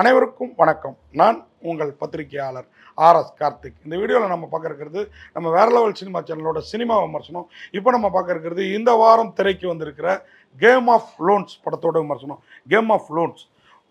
அனைவருக்கும் வணக்கம். நான் உங்கள் பத்திரிகையாளர் ஆர்எஸ் கார்த்திக். இந்த வீடியோவில் நம்ம பார்க்க இருக்கிறது நம்ம வேற லெவல் சினிமா சேனலோட சினிமா விமர்சனம். இப்போ நம்ம பார்க்க இருக்கிறது இந்த வாரம் திரைக்கு வந்திருக்கிற கேம் ஆஃப் லோன்ஸ் படத்தோட விமர்சனம். கேம் ஆஃப் லோன்ஸ்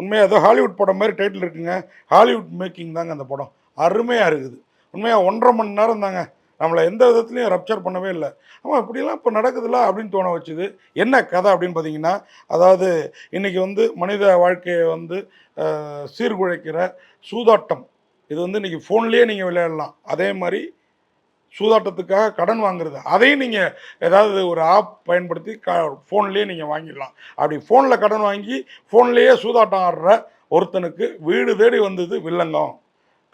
உண்மையாக ஏதோ ஹாலிவுட் படம் மாதிரி டைட்டில் இருக்குங்க. ஹாலிவுட் மேக்கிங் தாங்க அந்த படம். அருமையாக இருக்குது. உண்மையாக ஒன்றரை மணி நேரம் தாங்க நம்மளை எந்த விதத்துலையும் ரப்ச்சர் பண்ணவே இல்லை. ஆமாம் இப்படிலாம் இப்போ நடக்குதுல்ல அப்படின்னு தோண வச்சுது. என்ன கதை அப்படின்னு பார்த்தீங்கன்னா அதாவது இன்றைக்கி வந்து மனித வாழ்க்கையை வந்து சீர்குலைக்கிற சூதாட்டம். இது வந்து இன்றைக்கி ஃபோன்லேயே நீங்கள் விளையாடலாம். அதே மாதிரி சூதாட்டத்துக்காக கடன் வாங்குறது. அதையும் நீங்கள் ஏதாவது ஒரு ஆப் பயன்படுத்தி க ஃபோன்லேயே நீங்கள் வாங்கிடலாம். அப்படி ஃபோனில் கடன் வாங்கி ஃபோன்லேயே சூதாட்டம் ஆடுற ஒருத்தனுக்கு வீடு தேடி வந்தது வில்லங்கம்.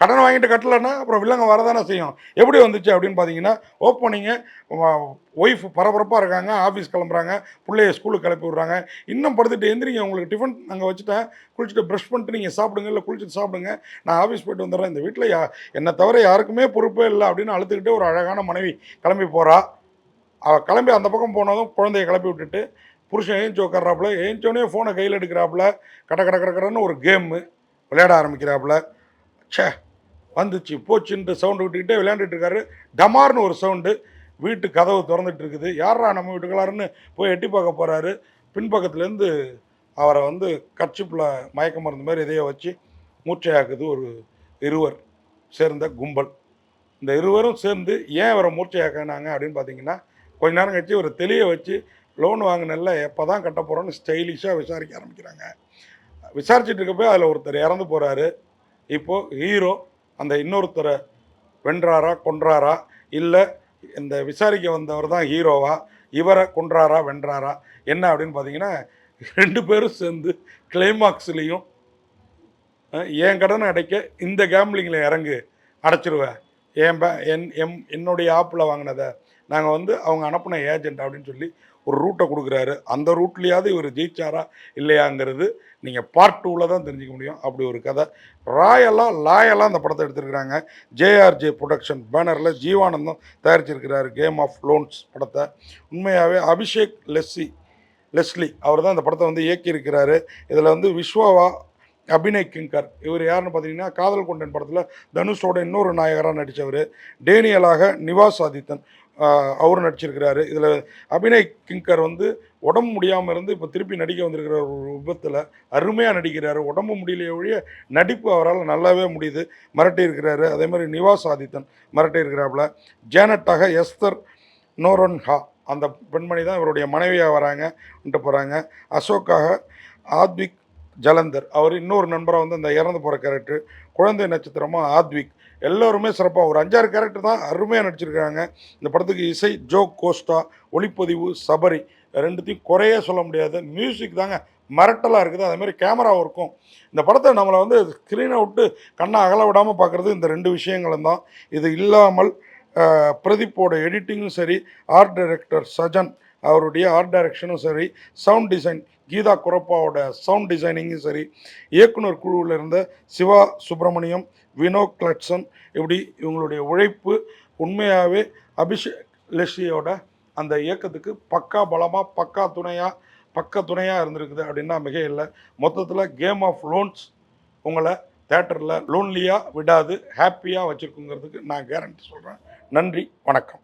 கடன் வாங்கிட்டு கட்டலைன்னா அப்புறம் வில்லங்கம் வரதானே செய்யும். எப்படி வந்துச்சு அப்படின்னு பார்த்தீங்கன்னா ஓப்பனிங்கு ஒய்ஃப் பரபரப்பாக இருக்காங்க ஆஃபீஸ் கிளம்புறாங்க பிள்ளைய ஸ்கூலுக்கு கிளப்பி விட்றாங்க. இன்னும் படுத்துட்டு எந்திரிங்க உங்களுக்கு டிஃபன் அங்கே வச்சுட்டேன். குளிச்சுட்டு ப்ரஷ் பண்ணிட்டு நீங்கள் சாப்பிடுங்க இல்லை குளிச்சுட்டு சாப்பிடுங்க. நான் ஆஃபீஸ் போயிட்டு வந்துடுறேன். இந்த வீட்டில் யா என்னை தவிர யாருக்குமே பொறுப்பே இல்லை அப்படின்னு அழுத்துக்கிட்டே ஒரு அழகான மனைவி கிளம்பி போகிறா அவள் கிளம்பி அந்த பக்கம் போனதும் குழந்தைய கிளப்பி விட்டுட்டு புருஷன் ஏஞ்சி உட்கார்றாப்புல. ஏஞ்சோடனே ஃபோனை கையில் எடுக்கிறாப்புல. கட கட கட கடன்னு ஒரு கேமு விளையாட ஆரம்பிக்கிறாப்புல. ச்சே வந்துச்சு போச்சுன்ட்டு சவுண்டு விட்டுக்கிட்டே விளையாண்டுட்டு இருக்காரு. டமார்னு ஒரு சவுண்டு வீட்டு கதவு திறந்துட்டு இருக்குது. யாரா நம்ம வீட்டுக்கலாருன்னு போய் எட்டி பார்க்க போகிறாரு பின்பக்கத்துலேருந்து அவரை வந்து கட்சிப்பில் மயக்க மருந்து மாதிரி இதைய வச்சு மூர்ச்சையாக்குது ஒரு இருவர் சேர்ந்த கும்பல். இந்த இருவரும் சேர்ந்து ஏன் இவரை மூர்ச்சையாக்கினாங்க அப்படின்னு பார்த்தீங்கன்னா கொஞ்ச நேரம் கழிச்சு ஒரு தெளிய வச்சு லோன் வாங்கினல எப்போ தான் கட்ட போகிறோன்னு ஸ்டைலிஷாக விசாரிக்க ஆரம்பிக்கிறாங்க. விசாரிச்சுட்டு இருக்கப்போ அதில் ஒருத்தர் இறந்து போகிறாரு இப்போது ஹீரோ அந்த இன்னொருத்தரை வென்றாரா கொன்றாரா? இல்லை இந்த விசாரிக்க வந்தவர் தான் ஹீரோவா இவரை கொன்றாரா வென்றாரா? என்ன அப்படின்னு பார்த்தீங்கன்னா ரெண்டு பேரும் சேர்ந்து கிளைமாக்ஸ்லேயும் என் கடனை அடைக்க இந்த கேம்லிங்கில் இறங்கு அடைச்சிருவேன் என் பே என் எம் என்னுடைய ஆப்பில் வாங்கினதை. நாங்கள் வந்து அவங்க அனுப்பின ஏஜென்ட் அப்படின்னு சொல்லி ஒரு ரூட்டை கொடுக்குறாரு. அந்த ரூட்லேயாவது இவர் ஜெயிச்சாரா இல்லையாங்கிறது நீங்கள் பார்ட் டூவில் தான் தெரிஞ்சுக்க முடியும். அப்படி ஒரு கதை. ராயலாக லாயலாக அந்த படத்தை எடுத்திருக்கிறாங்க. ஜேஆர்ஜே ப்ரொடக்ஷன் பேனரில் ஜீவானந்தம் தயாரிச்சிருக்கிறாரு. கேம் ஆஃப் லோன்ஸ் படத்தை. உண்மையாகவே அபிஷேக் லெஸ்ஸி லெஸ்லி அவர் தான் இந்த படத்தை வந்து இயக்கியிருக்கிறாரு. இதில் வந்து விஸ்வாவா அபிநய் கிங்கர் இவர் யாருன்னு பார்த்தீங்கன்னா காதல் கொண்டன் படத்தில் தனுஷோட இன்னொரு நாயகராக நடித்தவர் டேனியலாக நிவாஸ் ஆதித்தன். அவரும் அவர் நடிச்சிருக்கிறாரு. இதில் அபிநய் கிங்கர் வந்து உடம்பு முடியாமல் இருந்து இப்போ திருப்பி நடிக்க வந்திருக்கிற ஒரு விபத்தில். அருமையாக நடிக்கிறாரு. உடம்பு முடியலையே ஒழிய நடிப்பு அவரால் நல்லாவே முடியுது. மிரட்டி இருக்கிறாரு அதே மாதிரி நிவாஸ் ஆதித்தன் மிரட்டி இருக்கிறாப்புல ஜேனட்டாக எஸ்தர் நோரன்ஹா. அந்த பெண்மணி தான் இவருடைய மனைவியாக வராங்கன்ட்டு போகிறாங்க அசோக்காக ஆத்விக் ஜலந்தர். அவர் இன்னொரு நண்பராக வந்து அந்த இறந்து போகிற கேரக்டர் குழந்தை நட்சத்திரமாக ஆத்விக். எல்லோருமே சிறப்பாக ஒரு அஞ்சாறு கேரக்டர் தான் அருமையாக நடிச்சிருக்காங்க. இந்த படத்துக்கு இசை ஜோக் கோஸ்டா ஒளிப்பதிவு சபரி ரெண்டுத்தையும் குறையே சொல்ல முடியாது. மியூசிக் தாங்க மிரட்டலாக இருக்குது. அதே மாதிரி கேமராவும் இருக்கும் இந்த படத்தை நம்மளை வந்து ஸ்க்ரீனை விட்டு கண்ணை அகல விடாமல் பார்க்குறது இந்த ரெண்டு விஷயங்களும் தான். இது இல்லாமல் பிரதீப்போட எடிட்டிங்கும் சரி ஆர்ட் டைரக்டர் சஜன் அவருடைய ஆர்ட் டைரக்ஷனும் சரி சவுண்ட் டிசைன் கீதா குரப்பாவோட சவுண்ட் டிசைனிங்கும் சரி இயக்குனர் குழுவில் இருந்த சிவா சுப்பிரமணியம் வினோ கிளட்சன் இப்படி இவங்களுடைய உழைப்பு உண்மையாகவே அபிஷேக் லெஷியோட அந்த இயக்கத்துக்கு பக்கா பலமாக பக்கா துணையாக பக்க துணையாக இருந்திருக்குது அப்படின்னா மிக இல்லை. மொத்தத்தில் கேம் ஆஃப் லோன்ஸ் உங்களை தேட்டரில் லோன்லியாக விடாது ஹாப்பியாக வச்சுருக்குங்கிறதுக்கு நான் கேரண்டி சொல்கிறேன் நன்றி வணக்கம்.